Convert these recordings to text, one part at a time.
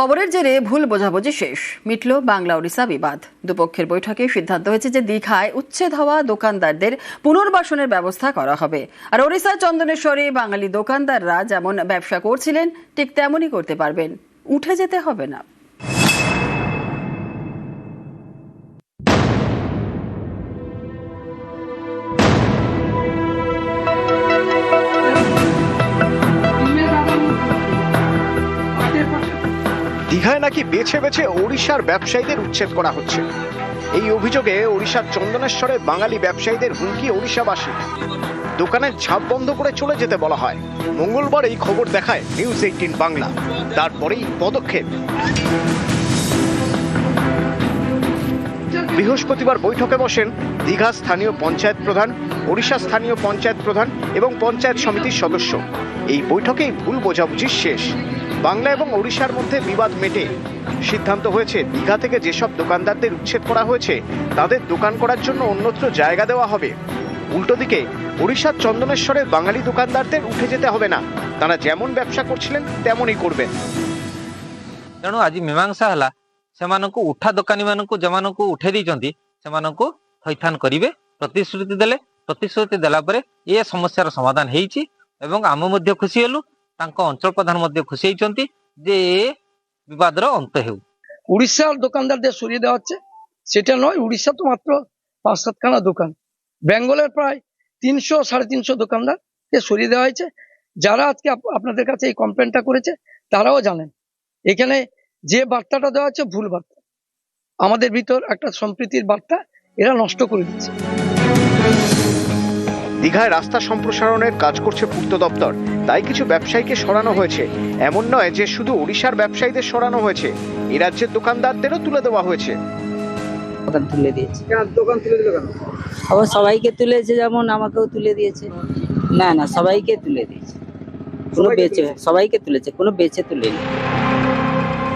খবরের জেরে ভুল বোঝাবুঝি শেষ। মিটল বাংলা ওড়িশা বিবাদ। দুপক্ষের বৈঠকে সিদ্ধান্ত হয়েছে যে দীঘায় উচ্ছেদ হওয়া দোকানদারদের পুনর্বাসনের ব্যবস্থা করা হবে। আর ওড়িশার চন্দনেশ্বরে বাঙালি দোকানদাররা যেমন ব্যবসা করছিলেন, ঠিক তেমনই করতে পারবেন। উঠে যেতে হবে না। দীঘায় নাকি বেছে বেছে ওড়িশার ব্যবসায়ীদের উচ্ছেদ করা হচ্ছে? এই অভিযোগে ওড়িশার চন্দনেশ্বরে বাঙালি ব্যবসায়ীদের হুমকি ওড়িশাবাসী দোকানের ঝাঁপ বন্ধ করে চলে যেতে বলা হয়। মঙ্গলবার এই খবর দেখায় নিউজ এইটিন বাংলা। তারপরেই পদক্ষেপ। বৃহস্পতিবার বৈঠকে বসেন দীঘা স্থানীয় পঞ্চায়েত প্রধান, ওড়িশা স্থানীয় পঞ্চায়েত প্রধান এবং পঞ্চায়েত সমিতির সদস্য। এই বৈঠকেই ভুল বোঝাবুঝি শেষ বাংলা এবং ওড়িশার মধ্যে বিবাদ মেটে সিদ্ধান্ত হয়েছে দীঘা থেকে যেসব দোকানদারদের উচ্ছেদ করা হয়েছে তাদের দোকান করার জন্য অন্যত্র জায়গা দেওয়া হবে উল্টো দিকে ওড়িশার চন্দনেশ্বরের বাঙালি দোকানদারদের উঠে যেতে হবে না তারা যেমন ব্যবসা করছিলেন তেমনই করবেন ତେଣୁ ଆଜି ମୀମାଂସା ହେଲା ସେମାନଙ୍କୁ ଉଠା ଦୋକାନୀ ମାନଙ୍କୁ ଯେମାନଙ୍କୁ ଉଠେଇ ଦେଇଛନ୍ତି ସେମାନଙ୍କୁ ଥଇଥାନ କରିବେ ପ୍ରତିଶ୍ରୁତି ଦେଲେ ପ୍ରତିଶ୍ରୁତି ଦେଲା ପରେ ଏ ସମସ୍ୟାର ସମାଧାନ ହେଇଛି ଏବଂ ଆମେ ମଧ୍ୟ ଖୁସି ହେଲୁ ତାଙ୍କ ଅଞ୍ଚଳ ପ୍ରଧାନ ମଧ୍ୟ ଖୁସି ହେଇଛନ୍ତି ଯେ ଏ ବିବାଦର ଅନ୍ତ ହେଉ উড়িষ্যার দোকানদারদের সরিয়ে দেওয়া হচ্ছে সেটা নয় উড়িষ্যা তো মাত্র পাঁচ সাতখানা দোকান বেঙ্গলের প্রায় তিনশো সাড়ে তিনশো দোকানদারকে সরিয়ে দেওয়া হয়েছে যারা আজকে আপ- আপনাদের কাছে এই কমপ্লেনটা করেছে তারাও জানেন এখানে যে বার্তাটা দেওয়া হচ্ছে ভুল বার্তা আমাদের ভিতর একটা সম্প্রীতির বার্তা এরা নষ্ট করে দিচ্ছে দীঘায় রাস্তা সম্প্রসারণের কাজ করছে পূর্ত দপ্তর। তাই কিছু ব্যবসায়ীকে সরানো হয়েছে। এমন নয় যে শুধু ওড়িশার ব্যবসায়ীদের সরানো হয়েছে। এ রাজ্যের দোকানদারদেরও তুলে দেওয়া হয়েছে। দোকান তুলে দিয়েছে। আবার সবাইকে তুলেছে যেমন আমাকেও তুলে দিয়েছে। না না সবাইকে তুলে দিয়েছে। কোনো বেচে সবাইকে তুলেছে কোনো বেচে তুলেনি।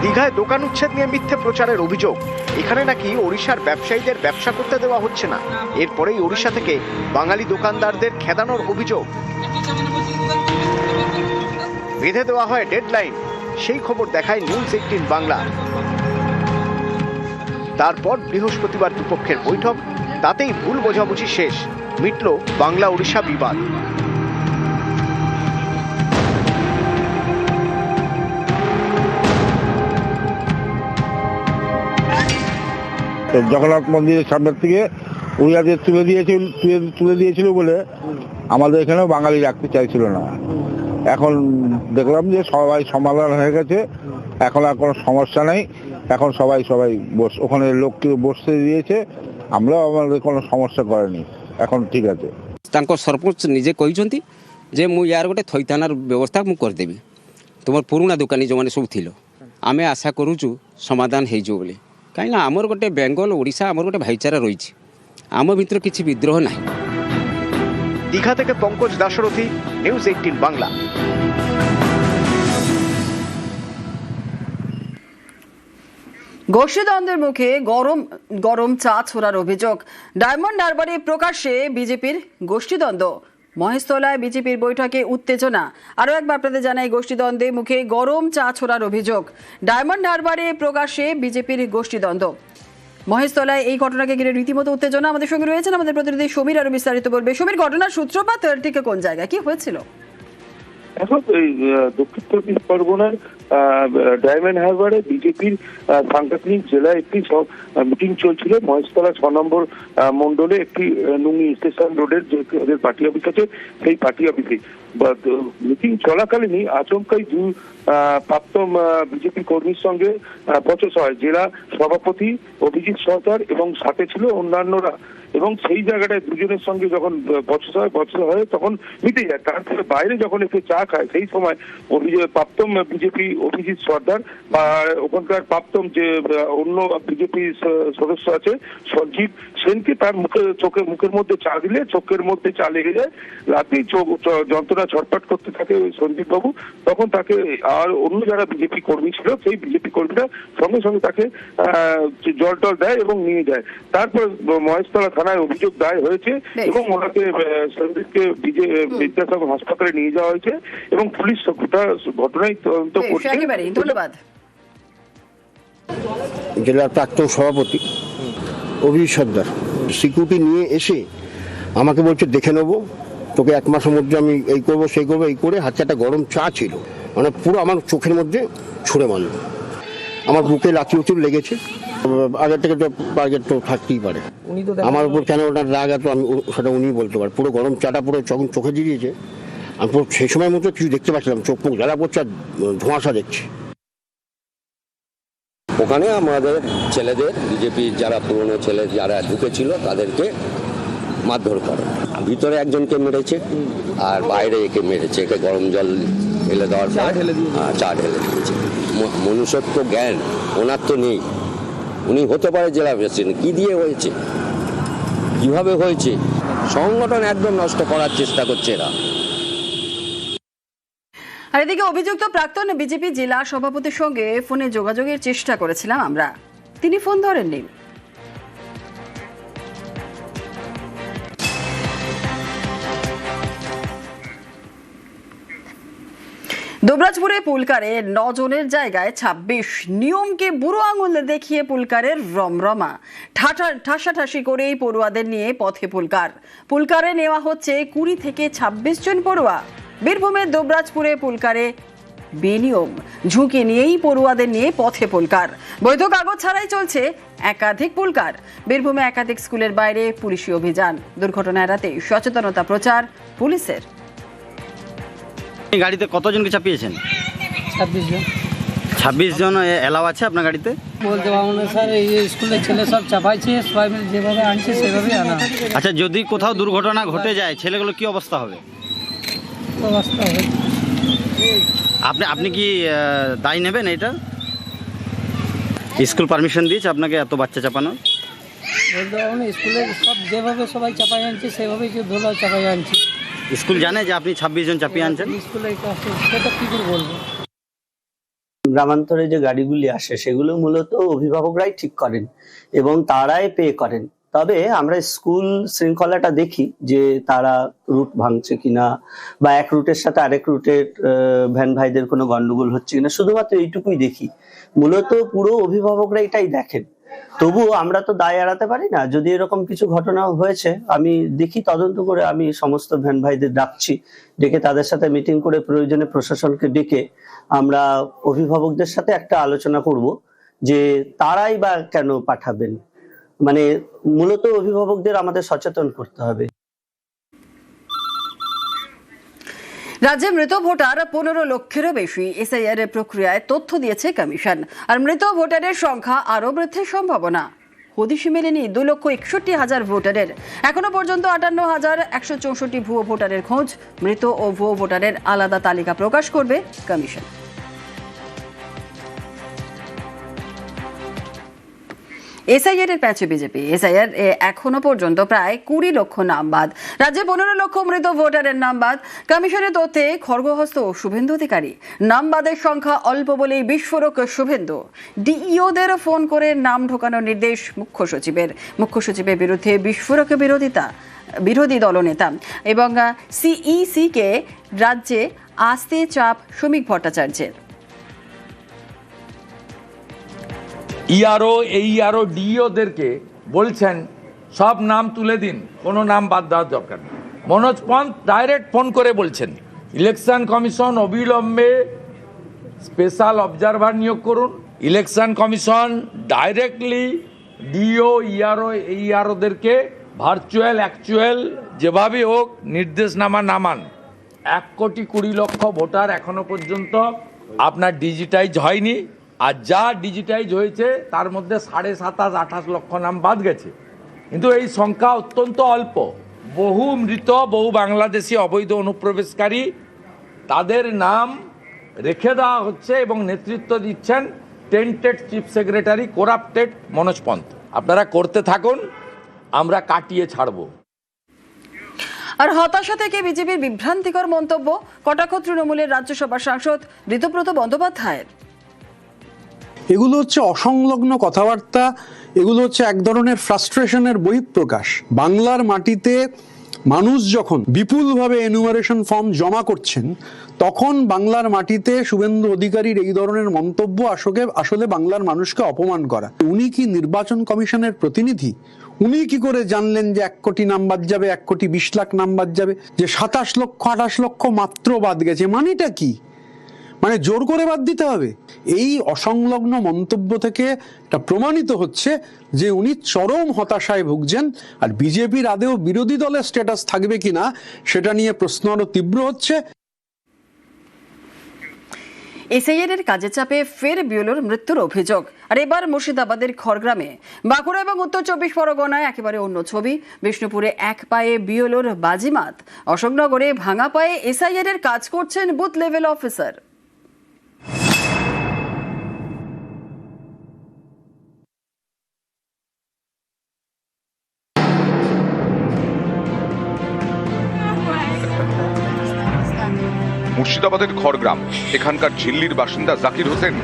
দীঘায় দোকান উচ্ছেদ নিয়ে মিথ্যে প্রচারের অভিযোগ। এখানে নাকি ওড়িশার ব্যবসায়ীদের ব্যবসা করতে দেওয়া হচ্ছে না। এরপরেই ওড়িশা থেকে বাঙালি দোকানদারদের খেদানোর অভিযোগ। বেঁধে দেওয়া হয় ডেডলাইন। সেই খবর দেখায় নিউজ এইটিন বাংলা। তারপর বৃহস্পতিবার দুপক্ষের বৈঠক। তাতেই ভুল বোঝাবুঝি শেষ। মিটল বাংলা ওড়িশা বিবাদ। জগন্নাথ মন্দিরের সামনের থেকে উড়িয়াদের তুলে দিয়েছিল তুলে দিয়েছিল বলে আমাদের এখানেও বাঙালি রাখতে চাইছিল না। এখন দেখলাম যে সবাই সমাধান হয়ে গেছে, এখন আর কোনো সমস্যা নেই, এখন সবাই সবাই বস, ওখানে লোককে বসতে দিয়েছে, আমরাও আমাদের কোনো সমস্যা করেনি, এখন ঠিক আছে। তাঙ্ক সরপঞ্চ নিজে কইছন্তি যে মু ইয়ার গোটে থইথানার ব্যবস্থা মু করে দেবি তোমার পুরোনা দোকানী যে সব ছিল আমি আশা করুছু সমাধান হয়ে বলে। କାହିଁକିନା ଆମର ଗୋଟେ ବେଙ୍ଗଲ ଓଡ଼ିଶା ଆମର ଗୋଟେ ଭାଇଚାରା ରହିଛି ଆମ ଭିତରେ କିଛି ବିଦ୍ରୋହ ନାହିଁ দীঘা থেকে পঙ্কজ দাশরথী নিউজ এইটিন বাংলা গোষ্ঠীদ্বন্দ্বের মুখে গরম গরম চা ছোড়ার অভিযোগ ডায়মন্ড হারবারে প্রকাশ্যে বিজেপির গোষ্ঠীদ্বন্দ্ব মহেশতলায় বিজেপির বৈঠকে উত্তেজনা। আরও একবার আপনাদের জানাই গোষ্ঠীদ্বন্দ্বে মুখে গরম চা ছোড়ার অভিযোগ। ডায়মন্ড হারবারে প্রকাশে বিজেপির গোষ্ঠীদ্বন্দ্ব। মহেশতলায় এই ঘটনাকে ঘিরে রীতিমতো উত্তেজনা আমাদের সঙ্গে রয়েছেন আমাদের প্রতিনিধি সমীর আরও বিস্তারিত বলবে। সমীর, ঘটনার সূত্রপাত ঠিক কোন জায়গায়? কি হয়েছিল? এখন এই দক্ষিণ চব্বিশ পরগনার ডায়মন্ড হারবারে বিজেপির সাংগঠনিক জেলায় একটি সব মিটিং চলছিল। মহেশতলা ছ নম্বর আহ, মণ্ডলে একটি নুঙ্গি স্টেশন রোডের যে ওদের পার্টি অফিস আছে সেই পার্টি অফিসে। মিটিং চলাকালীনই আচমকাই আহ, প্রাক্তন বিজেপি কর্মীর সঙ্গে বচসা হয় জেলা সভাপতি অভিজিৎ সরকার এবং সাথে ছিল অন্যান্যরা। এবং সেই জায়গাটায় দুজনের সঙ্গে যখন বচসা হয় বচসা হয়, তখন মিটে যায়। তার থেকে বাইরে যখন একটু চা খায়, সেই সময় অভিযোগ প্রাপ্তম বিজেপি অভিজিৎ সর্দার বা ওখানকার প্রাপ্তম যে অন্য বিজেপি সদস্য আছে, সঞ্জীব সেনকে তার মুখে, চোখে, মুখের মধ্যে চা দিলে, চোখের মধ্যে চা লেগে যায়। রাতেই চোখ যন্ত্রণা ছটফট করতে থাকে ওই সঞ্জীব বাবু। তখন তাকে আর অন্য যারা বিজেপি কর্মী ছিল, সেই বিজেপি কর্মীরা সঙ্গে সঙ্গে তাকে জল টল দেয় এবং নিয়ে যায়। তারপর মহেশতলা থানায় অভিযোগ দায় হয়েছে এবং ওনাকে সন্দীপকে বিদ্যাসাগর হাসপাতালে নিয়ে যাওয়া হয়েছে এবং পুলিশ গোটা ঘটনায় তদন্ত করছে। ধন্যবাদ। জেলার প্রাক্তন সভাপতি অভিজিৎ সর্দার সিকিউরিটি নিয়ে এসে আমাকে বলছে দেখে নেব। তোকে এক মাসের মধ্যে আমি এই করব সেই করব এই করে হাতে একটা গরম চা ছিল। মানে পুরো আমার চোখের মধ্যে ছুঁড়ে মারল। আমার বুকে লাঠি উঁচুর লেগেছে। আগে থেকে তো টার্গেট তো থাকতেই পারে। আমার উপর কেন ওনার রাগ এত? আমি সেটা উনি বলতে পারেন পুরো গরম চাটা পুরো যখন চোখে দিয়ে দিয়েছে আমি পুরো সেই সময় মতো কিছু দেখতে পাচ্ছিলাম। চোখ মুখ জ্বালা পড়ছে আর ধোঁয়াশা দেখছি। ওখানে আমাদের ছেলেদের বিজেপির যারা পুরনো ছেলে যারা ঢুকেছিল তাদেরকে মারধর করে। ভিতরে একজনকে মেরেছে আর বাইরে একে মেরেছে। একে গরম জল ঢেলে দেওয়ার পর হ্যাঁ, চা ঢেলে দিয়েছে। ম- মনুষ্যত্ব জ্ঞান ওনার তো নেই। উনি হতে পারে জেলা প্রেসিডেন্ট। কি দিয়ে হয়েছে? কীভাবে হয়েছে? সংগঠন একদম নষ্ট করার চেষ্টা করছে এরা। আর এদিকে অভিযুক্ত প্রাক্তন বিজেপি জেলা সভাপতির সঙ্গে ফোনে যোগাযোগের চেষ্টা করেছিলাম আমরা। তিনি ফোন ধরেননি। দুবরাজপুরে পুলকারে নজনের জায়গায় ২৬ নিয়মকে বুড়ো আঙুল দেখিয়ে পুলকারের রমরমা। ঠাটা ঠাসাঠাসি করেই পড়ুয়াদের নিয়ে পথে পুলকার। পুলকারে নেওয়া হচ্ছে কুড়ি থেকে ২৬ জন পড়ুয়া। বীরভূমের দুবরাজপুরে পুলকারে বেনিয়ম। ঝুঁকি নিয়েই পড়ুয়াদের নিয়ে পথে পুলকার। বৈধ কাগজ ছাড়াই চলছে একাধিক পুলকার। বীরভূমে একাধিক স্কুলের বাইরে পুলিশি অভিযান। দুর্ঘটনা এড়াতে সচেতনতা প্রচার পুলিশের। গাড়িতে কতজনকে চাপিয়েছেন? ছাব্বিশ জন। ছাব্বিশ জন এলাও আছে আপনার গাড়িতে? বলতে পারব না স্যার এই স্কুলের ছেলে সব চাপাইছে সবাই মিলে যেভাবে আনছে সেভাবে আনা আচ্ছা যদি কোথাও দুর্ঘটনা ঘটে যায় ছেলেগুলো কি অবস্থা হবে? অবস্থা হয়েছে আপনি আপনি কি দায় নেবেন এটা স্কুল পারমিশন দিয়েছে আপনাকে এত বাচ্চা চাপানোর? বলতে পারব না স্কুলে সব যেভাবে সবাই চাপাই আনছে সেভাবেই ধোলা চাপাই আনছে। স্কুল জানে যে আপনি ছাব্বিশ জন চাপিয়ে আনছেন? স্কুলে সেটা কি করে বলব? গ্রামান্তরে যে গাড়িগুলি আসে সেগুলো মূলত অভিভাবকরাই ঠিক করেন এবং তারাই পে করেন। তবে আমরা স্কুল শৃঙ্খলাটা দেখি যে তারা রুট ভাঙছে কিনা বা এক রুটের সাথে আরেক রুটের ভ্যান ভাইদের কোনো গন্ডগোল হচ্ছে কিনা শুধুমাত্র এইটুকুই দেখি। মূলত পুরো অভিভাবকরা এটাই দেখেন। তবুও আমরা তো দায় এড়াতে পারি না। যদি এরকম কিছু ঘটনা হয়েছে, আমি দেখি, তদন্ত করে আমি সমস্ত ভ্যান ভাইদের ডাকছি। ডেকে তাদের সাথে মিটিং করে প্রয়োজনে প্রশাসনকে ডেকে আমরা অভিভাবকদের সাথে একটা আলোচনা করব যে তারাই বা কেন পাঠাবেন। মানে মূলত অভিভাবকদের আমাদের সচেতন করতে হবে। রাজ্যে মৃত ভোটার পনেরো লক্ষেরও বেশি। এসআইআর প্রক্রিয়ায় তথ্য দিয়েছে কমিশন। আর মৃত ভোটারের সংখ্যা আরও বৃদ্ধির সম্ভাবনা। হদিশি মেলেনি দু লক্ষ একষট্টি হাজার ভোটারের। এখনও পর্যন্ত আটান্ন হাজার একশো চৌষট্টি ভুয়ো ভোটারের খোঁজ। মৃত ও ভুয়ো ভোটারের আলাদা তালিকা প্রকাশ করবে কমিশন। এসআইআর এর প্যাচে বিজেপি। এসআইআর এ এখনও পর্যন্ত প্রায় কুড়ি লক্ষ নাম বাদ। রাজ্যে পনেরো লক্ষ মৃত ভোটারের নাম বাদ। কমিশনের তথ্যে খড়গহস্ত শুভেন্দু অধিকারী। নাম বাদের সংখ্যা অল্প বলেই বিস্ফোরক শুভেন্দু। ডিইওদের ফোন করে নাম ঢোকানোর নির্দেশ মুখ্য সচিবের। মুখ্য সচিবের বিরুদ্ধে বিস্ফোরক বিরোধিতা, বিরোধী দলনেতা এবং সিইসি কে রাজ্যে আসতে চাপ শ্রমিক ভট্টাচার্যের। ইআরও এই ইআরও ডিওদেরকে বলছেন, সব নাম তুলে দিন, কোনো নাম বাদ দেওয়ার দরকার নেই। মনোজ পন্থ ডাইরেক্ট ফোন করে বলছেন, ইলেকশন কমিশন অবিলম্বে স্পেশাল অবজারভার নিয়োগ করুন। Election commission directly DEO ERO এই ইআরওদেরকে ভার্চুয়াল, অ্যাকচুয়াল, যেভাবে হোক, নির্দেশনামা নামান। এক কোটি কুড়ি লক্ষ ভোটার এখনও পর্যন্ত আপনার ডিজিটাইজ হয়নি। আর যা ডিজিটাইজ হয়েছে, তার মধ্যে সাড়ে সাতাশ আঠাশ লক্ষ নাম বাদ গেছে। কিন্তু এই সংখ্যা অত্যন্ত অল্প। বহু মৃত, বহু বাংলাদেশি অবৈধ অনুপ্রবেশকারী, তাদের নাম রেখে দেওয়া হচ্ছে এবং নেতৃত্ব দিচ্ছেন tainted chief secretary corrupted Manoj Pant. আপনারা করতে থাকুন, আমরা কাটিয়ে ছাড়বো। আর হতাশা থেকে বিজেপির বিভ্রান্তিকর মন্তব্য, কটাক্ষ তৃণমূলের রাজ্যসভার সাংসদ ঋতুব্রত বন্দ্যোপাধ্যায়ের। এগুলো হচ্ছে অসংলগ্ন কথাবার্তা, এগুলো হচ্ছে এক ধরনের ফ্রাস্ট্রেশনের বহিঃপ্রকাশ। বাংলার মাটিতে মানুষ যখন বিপুলভাবে এনুমারেশন ফর্ম জমা করছেন, তখন বাংলার মাটিতে শুভেন্দু অধিকারীর এই ধরনের মন্তব্য আসলে আসলে বাংলার মানুষকে অপমান করা। উনি কি নির্বাচন কমিশনের প্রতিনিধি? উনি কি করে জানলেন যে এক কোটি নাম বাদ যাবে, এক কোটি বিশ লাখ নাম বাদ যাবে, যে সাতাশ লক্ষ, আঠাশ লক্ষ মাত্র বাদ গেছে? মানেটা কি? মানে জোর করে বাদ দিতে হবে। এই অসংলগ্ন মন্তব্য থেকে এটা প্রমাণিত হচ্ছে যে উনি চরম হতাশায় ভুগছেন আর বিজেপির আদেও বিরোধী দলের স্ট্যাটাস থাকবে কিনা সেটা নিয়ে প্রশ্ন আরও তীব্র হচ্ছে। এসআইআর এর কাজে চাপে ফের বিউলোর মৃত্যুর অভিযোগ। আর এবার মুর্শিদাবাদের খড়গ্রামে। বাঁকুড়া এবং উত্তর চব্বিশ পরগনায় একেবারে অন্য ছবি। বিষ্ণুপুরে এক পায়ে বিওলোর বাজিমাত। অশোকনগরে ভাঙা পায়ে এসআইআর এর কাজ করছেন বুথ লেভেল অফিসার। মুর্শিদাবাদের খড়গ্রাম। এখানকার ঝিল্লির বাসিন্দা জাকির হোসেন।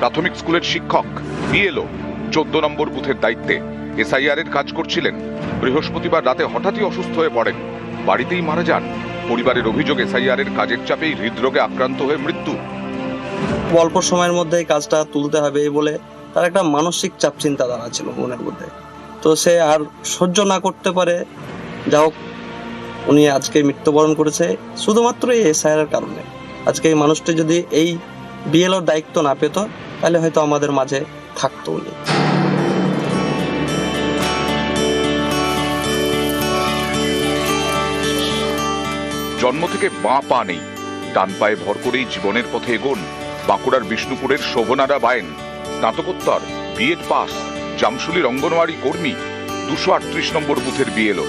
প্রাথমিক স্কুলের শিক্ষক, বিএলও, চোদ্দ নম্বর বুথের দায়িত্বে এসআইআর এর কাজ করছিলেন। বৃহস্পতিবার রাতে হঠাৎই অসুস্থ হয়ে পড়েন। বাড়িতেই মারা যান। পরিবারের অভিযোগ এসআইআর এর কাজের চাপেই হৃদরোগে আক্রান্ত হয়ে মৃত্যু। অল্প সময়ের মধ্যে কাজটা তুলতে হবে বলে তার একটা মানসিক চাপ চিন্তাধারা ছিল মনের মধ্যে। তো সে আর সহ্য না করতে পারে। যা হোক উনি আজকে মৃত্যুবরণ করেছে শুধুমাত্র এই এসআইআর কারণে। আজকে এই মানুষটি যদি এই বিএলওর দায়িত্ব না পেত, তাহলে হয়তো আমাদের মাঝে থাকতো উনি। জন্ম থেকে বাঁ পা নেই। ডান পায়ে ভর করেই জীবনের পথে এগোন বাঁকুড়ার বিষ্ণুপুরের শোভনারা বায়েন। স্নাতকোত্তর বিএড পাস জামশুলির অঙ্গনওয়াড়ি কর্মী, দুশো আটত্রিশ নম্বর বুথের বিএলও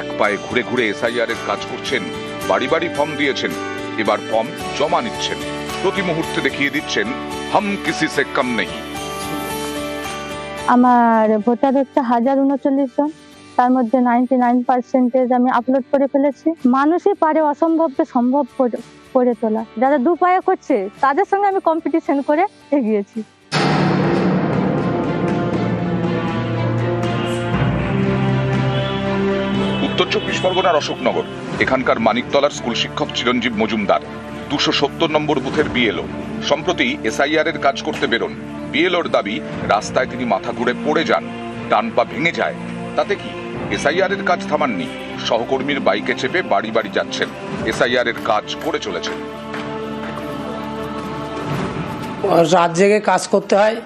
এক পায়ে ঘুরে ঘুরে এসআইআর এর কাজ করছেন, বাড়ি বাড়ি ফর্ম দিয়েছেন, এবার ফর্ম জমা নিচ্ছেন। প্রতি মুহূর্তে দেখিয়ে দিচ্ছেন, হাম কিসি সে কম নেই। আমার ভোটার হচ্ছে হাজার উনচল্লিশ জন, তার মধ্যে নাইনটি নাইন পার্সেন্টেজ আমি আপলোড করে ফেলেছি। মানুষই পারে অসম্ভবকে সম্ভব করে- তোলা। যারা দু পায়ে করছে, তাদের সঙ্গে আমি কম্পিটিশন করে এগিয়েছি। উত্তর চব্বিশ পরগনার অশোকনগর। এখানকার মানিকতলার স্কুল শিক্ষক চিরঞ্জীব মজুমদার। দুশো সত্তর নম্বর বুথের বিএলও। সম্প্রতি এসআইআর এর কাজ করতে বেরোন। বিএলওর দাবি, রাস্তায় তিনি মাথা ঘুরে পড়ে যান। ডান পা ভেঙে যায়। তাতে কি? এসআইআর এর কাজ থামাননি। সহকর্মীর বাইকে চেপে বাড়ি বাড়ি যাচ্ছেন। এসআইআর এর কাজ করে চলেছেন। রাত জেগে কাজ করতে হয়।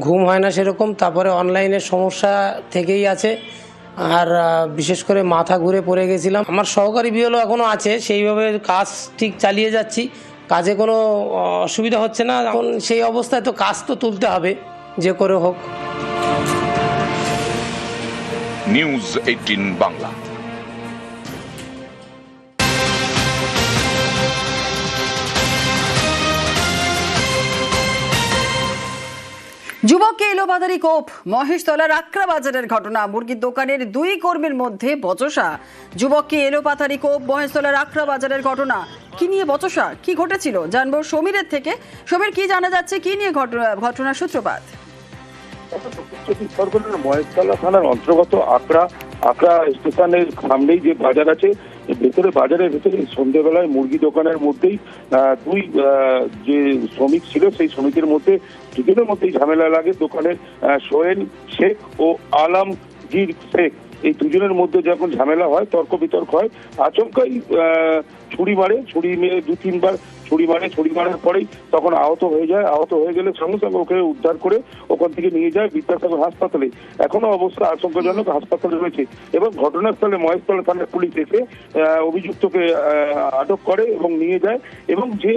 ঘুম হয় না সেরকম। তারপরে অনলাইনের সমস্যা থেকেই আছে। আর বিশেষ করে মাথা ঘুরে পড়ে গেছিলাম। আমার সহকারী বিএলও এখনও আছে, সেইভাবে কাজ ঠিক চালিয়ে যাচ্ছি। কাজে কোনো অসুবিধা হচ্ছে না। এখন সেই অবস্থায় তো কাজ তো তুলতে হবে, যে করে হোক। News eighteen Bangla. যুবককে এলোপাতারি কোপ। মহেশতলার আকরা বাজারের ঘটনা। মুরগির দোকানের দুই কর্মীর মধ্যে বচসা। যুবককে এলোপাতারি কোপ মহেশতলার আকরা বাজারের ঘটনা। কি নিয়ে বচসা? কি ঘটেছিল? জানব সমীরের থেকে। সমীর, কি জানা যাচ্ছে? কি নিয়ে ঘটনা- ঘটনার সূত্রপাত? মহেশতলা থানার অন্তর্গত আকড়া আকড়া স্টেশনের সামনেই যে বাজার আছে ভেতরে, বাজারের ভেতরে সন্ধ্যেবেলায় মুরগি দোকানের মধ্যেই দুই যে শ্রমিক ছিল, সেই শ্রমিকের মধ্যে দুজনের মধ্যেই ঝামেলা লাগে। দোকানের সোয়েন শেখ ও আলমগীর শেখ, এই দুজনের মধ্যে যখন ঝামেলা হয়, তর্ক বিতর্ক হয়, আচমকাই ছুরি মারে, ছুরি মেরে দু তিনবার ছুরি মারে, ছুরি মারার পরেই তখন আহত হয়ে যায়, আহত হয়ে গেলে সঙ্গে সঙ্গে ওকে উদ্ধার করে ওখান থেকে নিয়ে যায় বিদ্যাসাগর হাসপাতালে। এখনও অবস্থা আশঙ্কাজনক হাসপাতালে রয়েছে। এবং ঘটনাস্থলে মহেশতলা থানার পুলিশ এসে অভিযুক্তকে আটক করে এবং নিয়ে যায়। এবং যে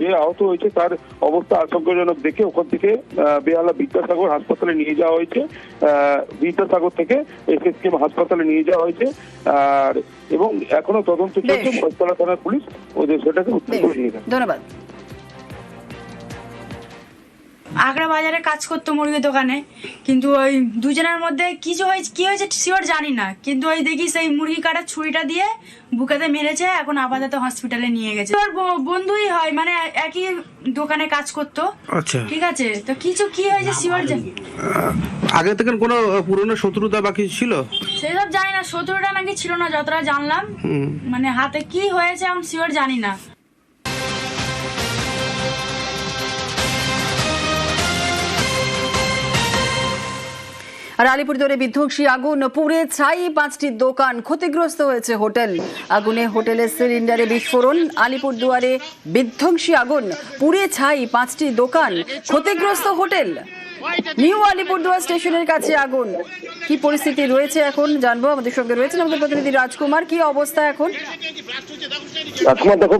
যে আহত হয়েছে তার অবস্থা আশঙ্কাজনক দেখে ওখান থেকে বেহালা বিদ্যাসাগর হাসপাতালে নিয়ে যাওয়া হয়েছে। বিদ্যাসাগর থেকে এসএসকেএম হাসপাতালে নিয়ে যাওয়া হয়েছে। আর এবং এখনও তদন্ত চলছে মহেশতলা থানার পুলিশ ওদের সেটাকে উত্তর করে নিয়ে ধন্যবাদ। আগ্রা বাজারে কাজ করতো মুরগির দোকানে। কিন্তু ওই দুজনের মধ্যে কিছু হয়েছে কি হয়েছে শিওর জানি না। কিন্তু ওই দেখি সেই মুরগি কাটার ছুরিটা দিয়ে বুকেতে মেরেছে এখন আপাতত হসপিটালে নিয়ে গেছে। ওর বন্ধুই হয় মানে একই দোকানে কাজ করতো। আচ্ছা। ঠিক আছে? তো কিছু কি হয়েছে শিওর আগে থেকে কোনো পুরনো শত্রুতা বা কিছু ছিল? সেসব জানি না শত্রুটা নাকি ছিল না যতটা জানলাম। মানে হাতে কি হয়েছে এখন শিওর জানি না। আর আলিপুরদুয়ারে বিধ্বংসী আগুন, পুড়ে ছাই পাঁচটি দোকান ক্ষতিগ্রস্ত হয়েছে হোটেল। আগুনে হোটেলের সিলিন্ডারে বিস্ফোরণ, আলিপুরদুয়ারে বিধ্বংসী আগুন, পুড়ে ছাই পাঁচটি দোকান ক্ষতিগ্রস্ত হোটেল। নিউ আলিপুরদুয়ার স্টেশনের কাছে আগুন। কি পরিস্থিতি রয়েছে এখন? জানব। আমাদের সঙ্গে রয়েছেন আমাদের প্রতিনিধি রাজকুমার। কি অবস্থা এখন? রাজকুমার দেখো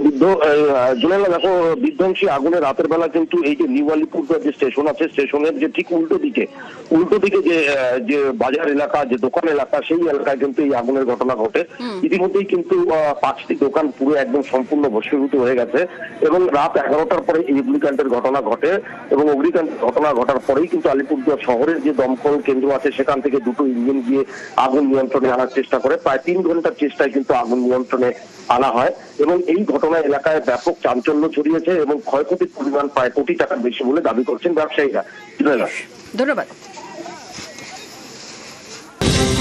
জুনেলা দেখো বিধ্বংসী আগুনে রাতের বেলা কিন্তু এই যে নিউ আলিপুরদুয়ার যে স্টেশন আছে স্টেশনের যে ঠিক উল্টো দিকে উল্টো দিকে যে যে বাজার এলাকা যে দোকান এলাকা সেই এলাকায় কিন্তু এই আগুনের ঘটনা ঘটে। ইতিমধ্যেই কিন্তু পাঁচটি দোকান পুরো একদম সম্পূর্ণ ভস্মীভূত হয়ে গেছে এবং রাত এগারোটার পরে এই অগ্নিকাণ্ডের ঘটনা ঘটে এবং অগ্নিকাণ্ডের ঘটনা ঘটার পরেই কিন্তু আলিপুরদুয়ার শহরের যে দমকল কেন্দ্র আছে, সেখান থেকে দুটো ইঞ্জিন গিয়ে আগুন নিয়ন্ত্রণে আনার চেষ্টা করে। প্রায় তিন ঘণ্টার চেষ্টায় কিন্তু আগুন নিয়ন্ত্রণে আনা হয় এবং এই ঘটনা এলাকায় ব্যাপক চাঞ্চল্য ছড়িয়েছে এবং ক্ষয়ক্ষতির পরিমাণ প্রায় কোটি টাকার বেশি বলে দাবি করছেন ব্যবসায়ীরা। ধন্যবাদ।